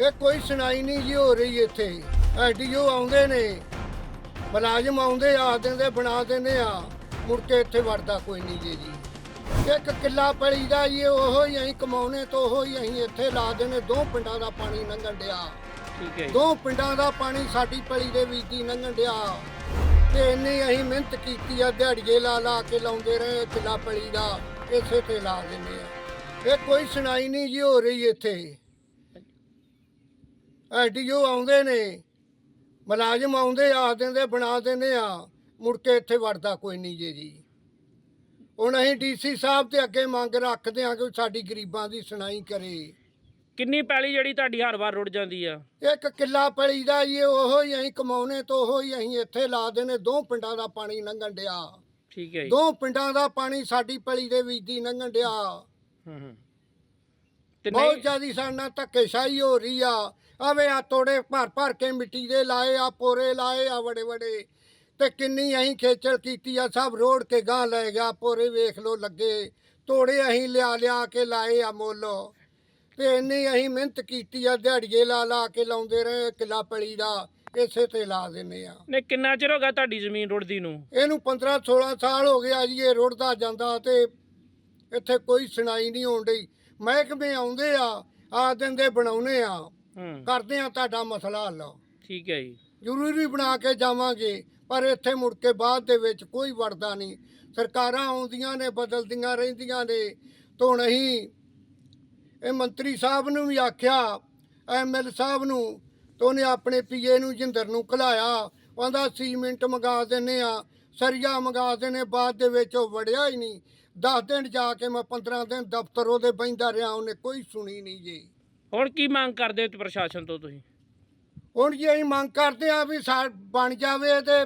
ਇਹ ਕੋਈ ਸੁਣਾਈ ਨਹੀਂ ਜੀ ਹੋ ਰਹੀ ਇੱਥੇ। ਐਡੀਓ ਆਉਂਦੇ ਨੇ। ਮੁਲਾਜ਼ਮ ਆਉਂਦੇ ਆ ਦਿੰਦੇ ਬਣਾ ਦਿੰਦੇ ਆ। ਮੁੜ ਕੇ ਇੱਥੇ ਵੜਦਾ ਕੋਈ ਨਹੀਂ ਜੀ ਜੀ। ਇੱਕ ਕਿੱਲਾ ਪਲੀ ਦਾ ਜੀ ਉਹੋ ਹੀ ਅਸੀਂ ਕਮਾਉਣੇ ਤੋਂ ਉਹੋ ਹੀ ਅਸੀਂ ਇੱਥੇ ਲਾ ਦੇਣੇ ਦੋ ਪਿੰਡਾਂ ਦਾ ਪਾਣੀ ਲੰਘਣ ਡਿਆ। ਠੀਕ ਹੈ। ਦੋ ਪਿੰਡਾਂ ਦਾ ਪਾਣੀ ਸਾਡੀ ਪਲੀ ਦੇ ਵਿੱਚ ਦੀ ਲੰਘਣ ਡਿਆ। ਤੇ ਇੰਨੀ ਅਸੀਂ ਮਿਹਨਤ ਕੀਤੀ ਆ ਦਿਹਾੜੀਏ ਲਾ ਲਾ ਕੇ ਲਾਉਂਦੇ ਰਹੇ ਕਿੱਲਾ ਪਲੀ ਦਾ ਇਸੇ ਤੇ ਲਾ ਦਿੰਦੇ ਆ। ਇਹ ਕੋਈ ਸੁਣਾਈ ਨਹੀਂ ਜੀ ਹੋ ਰਹੀ ਇੱਥੇ। ਐਡੀਓ ਆਉਂਦੇ ਨੇ ਮੁਲਾਜ਼ਮ ਆਉਂਦੇ ਆ ਦਿੰਦੇ ਬਣਾ ਦਿੰਦੇ ਆ ਮੁੜ ਕੇ ਇੱਥੇ ਵੜਦਾ ਕੋਈ ਨਹੀਂ ਜੀ ਜੀ। ਹੁਣ ਅਸੀਂ ਡੀਸੀ ਸਾਹਿਬ ਤੇ ਅੱਗੇ ਮੰਗ ਰੱਖਦੇ ਆ ਕਿ ਸਾਡੀ ਗਰੀਬਾਂ ਦੀ ਸੁਣਾਈ ਕਰੇ। ਕਿੰਨੀ ਪੈਲੀ ਜਿਹੜੀ ਤੁਹਾਡੀ ਹਰ ਵਾਰ ਰੁੜ ਜਾਂਦੀ ਆ? ਇੱਕ ਕਿੱਲਾ ਪਲੀ ਦਾ ਜੀ ਉਹੋ ਹੀ ਅਸੀਂ ਕਮਾਉਣੇ ਤੋਂ ਉਹੋ ਹੀ ਅਸੀਂ ਇੱਥੇ ਲਾ ਦੇਣੇ ਦੋ ਪਿੰਡਾਂ ਦਾ ਪਾਣੀ ਲੰਘਣ ਡਿਆ। ਠੀਕ ਹੈ ਜੀ। ਦੋ ਪਿੰਡਾਂ ਦਾ ਪਾਣੀ ਸਾਡੀ ਪਲੀ ਦੇ ਵਿੱਚ ਦੀ ਲੰਘਣ ਡਿਆ। ਹੂੰ ਹੂੰ। ਤੇ ਬਹੁਤ ਨਹੀਂ ਜ਼ਿਆਦੀ ਸਾਡੇ ਨਾਲ ਧੱਕੇਸ਼ਾਹੀ ਹੋ ਰਹੀ ਆ। ਆਵੇ ਆ ਤੋੜੇ ਭਰ ਭਰ ਕੇ ਮਿੱਟੀ ਦੇ ਲਾਏ ਆ ਪੋਰੇ ਲਾਏ ਆ ਬੜੇ ਬੜੇ ਤੇ ਕਿੰਨੀ ਅਸੀਂ ਖੇਚਲ ਕੀਤੀ ਆ ਸਭ ਰੋੜ ਕੇ ਗਾਂ ਲੈ ਗਿਆ ਪੋਰੇ ਵੇਖ ਲੋ ਲੱਗੇ। ਤੋੜੇ ਅਸੀਂ ਲਿਆ ਲਿਆ ਕੇ ਲਾਏ ਆ ਮੁੱਲ। ਤੇ ਇੰਨੀ ਅਸੀਂ ਮਿਹਨਤ ਕੀਤੀ ਆ ਦਿਹਾੜੀਏ ਲਾ ਲਾ ਕੇ ਲਾਉਂਦੇ ਰਹੇ ਕਿੱਲਾ ਪਲੀ ਦਾ ਇਸੇ ਤੇ ਲਾ ਦਿੰਨੇ ਆ। ਨੇ ਕਿੰਨਾ ਚਿਰ ਹੋ ਗਿਆ ਤੁਹਾਡੀ ਜ਼ਮੀਨ ਰੁੜਦੀ ਨੂੰ? ਇਹਨੂੰ 15 16 ਸਾਲ ਹੋ ਗਿਆ ਜੀ ਇਹ ਰੁੜਦਾ ਜਾਂਦਾ ਤੇ ਇੱਥੇ ਕੋਈ ਸੁਣਾਈ ਨਹੀਂ ਹੋਣ ਡਈ। ਮਹਿਕਮੇ ਆਉਂਦੇ ਆ ਆ ਦਿੰਦੇ ਬਣਾਉਨੇ ਆ। ਕਰਦੇ ਆ ਤੁਹਾਡਾ ਮਸਲਾ ਹੱਲ। ਠੀਕ ਹੈ ਜੀ। ਜ਼ਰੂਰੀ ਬਣਾ ਕੇ ਜਾਵਾਂਗੇ ਪਰ ਇੱਥੇ ਮੁੜ ਕੇ ਬਾਅਦ ਦੇ ਵਿੱਚ ਕੋਈ ਵੜਦਾ ਨਹੀਂ। ਸਰਕਾਰਾਂ ਆਉਂਦੀਆਂ ਨੇ ਬਦਲਦੀਆਂ ਰਹਿੰਦੀਆਂ ਨੇ। ਤੋਂ ਨਹੀਂ ਇਹ ਮੰਤਰੀ ਸਾਹਿਬ ਨੂੰ ਵੀ ਆਖਿਆ ਐਮਐਲ ਸਾਹਿਬ ਨੂੰ ਤੋਂ ਉਹਨੇ ਆਪਣੇ ਪੀਏ ਨੂੰ ਜਿੰਦਰ ਨੂੰ ਘਲਾਇਆ। ਕਹਿੰਦਾ ਸੀਮਿੰਟ ਮੰਗਾ ਦਿੰਨੇ ਆ ਸਰੀਆ ਮੰਗਾ ਦਿੰਨੇ ਬਾਅਦ ਦੇ ਵਿੱਚ ਉਹ ਵੜਿਆ ਹੀ ਨਹੀਂ। 10 ਦਿਨ ਜਾ ਕੇ ਮੈਂ 15 ਦਿਨ ਦਫ਼ਤਰ ਉਹਦੇ ਬੈਂਦਾ ਰਿਹਾ ਉਹਨੇ ਕੋਈ ਸੁਣੀ ਨਹੀਂ ਜੀ। ਹੁਣ ਕੀ ਮੰਗ ਕਰਦੇ ਹੋ ਪ੍ਰਸ਼ਾਸਨ ਤੋਂ ਤੁਸੀਂ? ਹੁਣ ਜੇ ਅਸੀਂ ਮੰਗ ਕਰਦੇ ਆ ਵੀ ਸਾ ਬਣ ਜਾਵੇ ਤੇ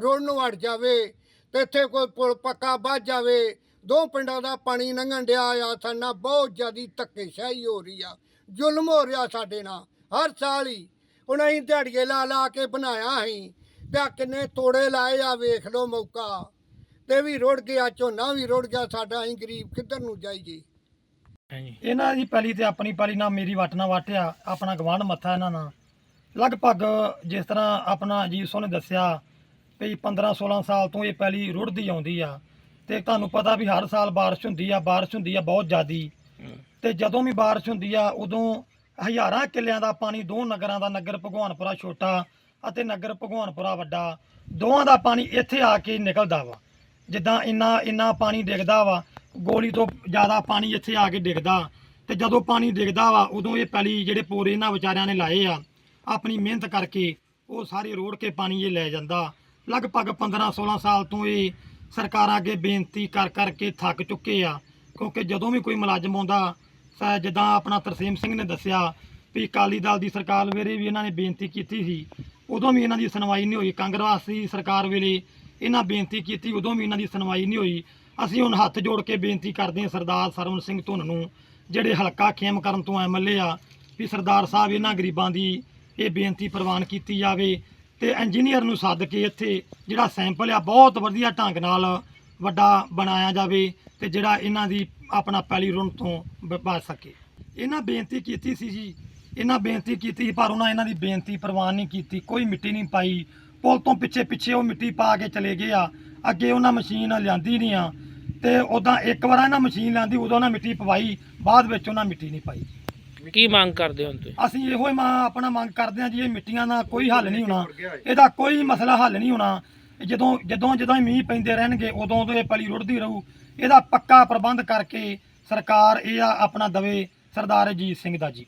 ਰੋਡ ਨੂੰ ਅੜ ਜਾਵੇ, ਤੇ ਇੱਥੇ ਕੋਈ ਪੁਲ ਪੱਕਾ ਵੱਜ ਜਾਵੇ। ਦੋ ਪਿੰਡਾਂ ਦਾ ਪਾਣੀ ਲੰਘਣ ਡਿਆ ਆ, ਸਾਡਾ ਬਹੁਤ ਜ਼ਿਆਦੀ ਧੱਕੇਸ਼ਾਹੀ ਹੋ ਰਹੀ ਆ, ਜ਼ੁਲਮ ਹੋ ਰਿਹਾ ਸਾਡੇ ਨਾਲ, ਹਰ ਸਾਲ ਹੀ। ਹੁਣ ਅਸੀਂ ਦਿਹਾੜੀਏ ਲਾ ਲਾ ਕੇ ਬਣਾਇਆ ਅਸੀਂ, ਤੇ ਆਹ ਕਿੰਨੇ ਤੋੜੇ ਲਾਏ ਆ, ਵੇਖ ਲਓ ਮੌਕਾ। ਤੇ ਵੀ ਰੁੜ ਗਿਆ, ਝੋਨਾ ਵੀ ਰੁੜ ਗਿਆ, ਸਾਡਾ ਅਸੀਂ ਗਰੀਬ ਕਿੱਧਰ ਨੂੰ ਜਾਈਏ? ਇਹਨਾਂ ਦੀ ਪੈਲੀ ਤੇ ਆਪਣੀ ਪੈਲੀ ਨਾਲ ਮੇਰੀ ਵੱਟ ਨਾਲ ਵਾਟਿਆ ਆਪਣਾ ਗਵਾਂਢ ਮੱਥਾ ਇਹਨਾਂ ਨਾਲ। ਲਗਭਗ ਜਿਸ ਤਰ੍ਹਾਂ ਆਪਣਾ ਜੀ ਸੋ ਨੇ ਦੱਸਿਆ ਵੀ 15 16 ਸਾਲ ਤੋਂ ਇਹ ਪੈਲੀ ਰੁੜਦੀ ਆਉਂਦੀ ਆ ਤੇ ਤੁਹਾਨੂੰ ਪਤਾ ਵੀ ਹਰ ਸਾਲ ਬਾਰਿਸ਼ ਹੁੰਦੀ ਆ ਬਾਰਿਸ਼ ਹੁੰਦੀ ਆ ਬਹੁਤ ਜ਼ਿਆਦੀ। ਤੇ ਜਦੋਂ ਵੀ ਬਾਰਿਸ਼ ਹੁੰਦੀ ਆ ਉਦੋਂ ਹਜ਼ਾਰਾਂ ਕਿੱਲਿਆਂ ਦਾ ਪਾਣੀ ਦੋ ਨਗਰਾਂ ਦਾ ਨਗਰ ਭਗਵਾਨਪੁਰਾ ਛੋਟਾ ਅਤੇ ਨਗਰ ਭਗਵਾਨਪੁਰਾ ਵੱਡਾ ਦੋਵਾਂ ਦਾ ਪਾਣੀ ਇੱਥੇ ਆ ਕੇ ਨਿਕਲਦਾ ਵਾ। ਜਿੱਦਾਂ ਇੰਨਾ ਇੰਨਾ ਪਾਣੀ ਡਿੱਗਦਾ ਵਾ ਗੋਲੀ ਤੋਂ ਜ਼ਿਆਦਾ ਪਾਣੀ ਇੱਥੇ ਆ ਕੇ ਡਿੱਗਦਾ ਤੇ ਜਦੋਂ ਪਾਣੀ ਡਿੱਗਦਾ ਵਾ, ਉਦੋਂ ਇਹ ਪਹਿਲੀ ਜਿਹੜੇ ਪੋਰੇ ਇਹਨਾਂ ਵਿਚਾਰਿਆਂ ਨੇ ਲਾਏ ਆ, ਆਪਣੀ ਮਿਹਨਤ ਕਰਕੇ ਉਹ ਸਾਰੇ ਰੋੜ ਕੇ ਪਾਣੀ ਇਹ ਲੈ ਜਾਂਦਾ। ਲਗਭਗ 15 16 ਸਾਲ ਤੋਂ ਇਹ ਸਰਕਾਰਾਂ ਅੱਗੇ ਬੇਨਤੀ ਕਰ ਕਰਕੇ ਥੱਕ ਚੁੱਕੇ ਆ, ਕਿਉਂਕਿ ਜਦੋਂ ਵੀ ਕੋਈ ਮੁਲਾਜ਼ਮ ਆਉਂਦਾ ਜਿੱਦਾਂ ਆਪਣਾ ਤਰਸੇਮ ਸਿੰਘ ਨੇ ਦੱਸਿਆ ਵੀ ਅਕਾਲੀ ਦਲ ਦੀ ਸਰਕਾਰ ਵੇਲੇ ਵੀ ਇਹਨਾਂ ਨੇ ਬੇਨਤੀ ਕੀਤੀ ਸੀ, ਉਦੋਂ ਵੀ ਇਹਨਾਂ ਦੀ ਸੁਣਵਾਈ ਨਹੀਂ ਹੋਈ। ਕਾਂਗਰਸ ਦੀ ਸਰਕਾਰ ਵੇਲੇ ਇਹਨਾਂ ਬੇਨਤੀ ਕੀਤੀ, ਉਦੋਂ ਵੀ ਇਹਨਾਂ ਦੀ ਸੁਣਵਾਈ ਨਹੀਂ ਹੋਈ। ਅਸੀਂ ਹੁਣ ਹੱਥ ਜੋੜ ਕੇ ਬੇਨਤੀ ਕਰਦੇ ਹਾਂ ਸਰਦਾਰ ਸਰਵਨ ਸਿੰਘ ਧੁੰਨ ਨੂੰ, ਜਿਹੜੇ ਹਲਕਾ ਖੇਮ ਕਰਨ ਤੋਂ ਐਮਐਲਏ ਆ, ਵੀ ਸਰਦਾਰ ਸਾਹਿਬ ਇਹਨਾਂ ਗਰੀਬਾਂ ਦੀ ਇਹ ਬੇਨਤੀ ਪ੍ਰਵਾਨ ਕੀਤੀ ਜਾਵੇ ਤੇ ਇੰਜੀਨੀਅਰ ਨੂੰ ਸੱਦ ਕੇ ਇੱਥੇ ਜਿਹੜਾ ਸੈਂਪਲ ਆ ਬਹੁਤ ਵਧੀਆ ਢੰਗ ਨਾਲ ਵੱਡਾ ਬਣਾਇਆ ਜਾਵੇ ਤੇ ਜਿਹੜਾ ਇਹਨਾਂ ਦੀ ਆਪਣਾ ਪੈਲੀ ਰੁਣ ਤੋਂ ਬ- ਬਚ ਸਕੇ। ਇਹਨਾਂ ਬੇਨਤੀ ਕੀਤੀ ਸੀ ਜੀ, ਇਹਨਾਂ ਬੇਨਤੀ ਕੀਤੀ ਪਰ ਉਹਨਾਂ ਇਹਨਾਂ ਦੀ ਬੇਨਤੀ ਪ੍ਰਵਾਨ ਨਹੀਂ ਕੀਤੀ, ਕੋਈ ਮਿੱਟੀ ਨਹੀਂ ਪਾਈ। ਪੁਲ ਤੋਂ ਪਿੱਛੇ ਪਿੱਛੇ ਉਹ ਮਿੱਟੀ ਪਾ ਕੇ ਚਲੇ ਗਏ ਆ। ਅੱਗੇ ਉਹਨਾਂ ਮਸ਼ੀਨ ਲਿਆਂਦੀ ਨਹੀਂ ਆ। ਤੇ ਉਦਾਂ ਇੱਕ ਵਾਰ ਇਹਨਾਂ ਮਸ਼ੀਨ ਲਿਆਂਦੀ ਉਦੋਂ ਉਹਨਾਂ ਮਿੱਟੀ ਪਵਾਈ ਬਾਅਦ ਵਿੱਚ ਉਹਨਾਂ ਮਿੱਟੀ ਨਹੀਂ ਪਾਈ। ਕੀ ਮੰਗ ਕਰਦੇ ਹੋ ਤੁਸੀਂ? ਅਸੀਂ ਇਹੋ ਹੀ ਮਾਂ ਆਪਣਾ ਮੰਗ ਕਰਦੇ ਹਾਂ ਜੀ ਇਹ ਮਿੱਟੀਆਂ ਦਾ ਕੋਈ ਹੱਲ ਨਹੀਂ ਹੋਣਾ ਇਹਦਾ ਕੋਈ ਮਸਲਾ ਹੱਲ ਨਹੀਂ ਹੋਣਾ। ਜਦੋਂ ਜਦੋਂ ਜਦੋਂ ਹੀ ਮੀਂਹ ਪੈਂਦੇ ਰਹਿਣਗੇ ਉਦੋਂ ਉਦੋਂ ਇਹ ਪਲੀ ਰੁੜਦੀ ਰਹੂ। ਇਹਦਾ ਪੱਕਾ ਪ੍ਰਬੰਧ ਕਰਕੇ ਸਰਕਾਰ ਇਹ ਆ ਆਪਣਾ ਦਵੇ ਸਰਦਾਰ ਅਜੀਤ ਸਿੰਘ ਦਾ ਜੀ।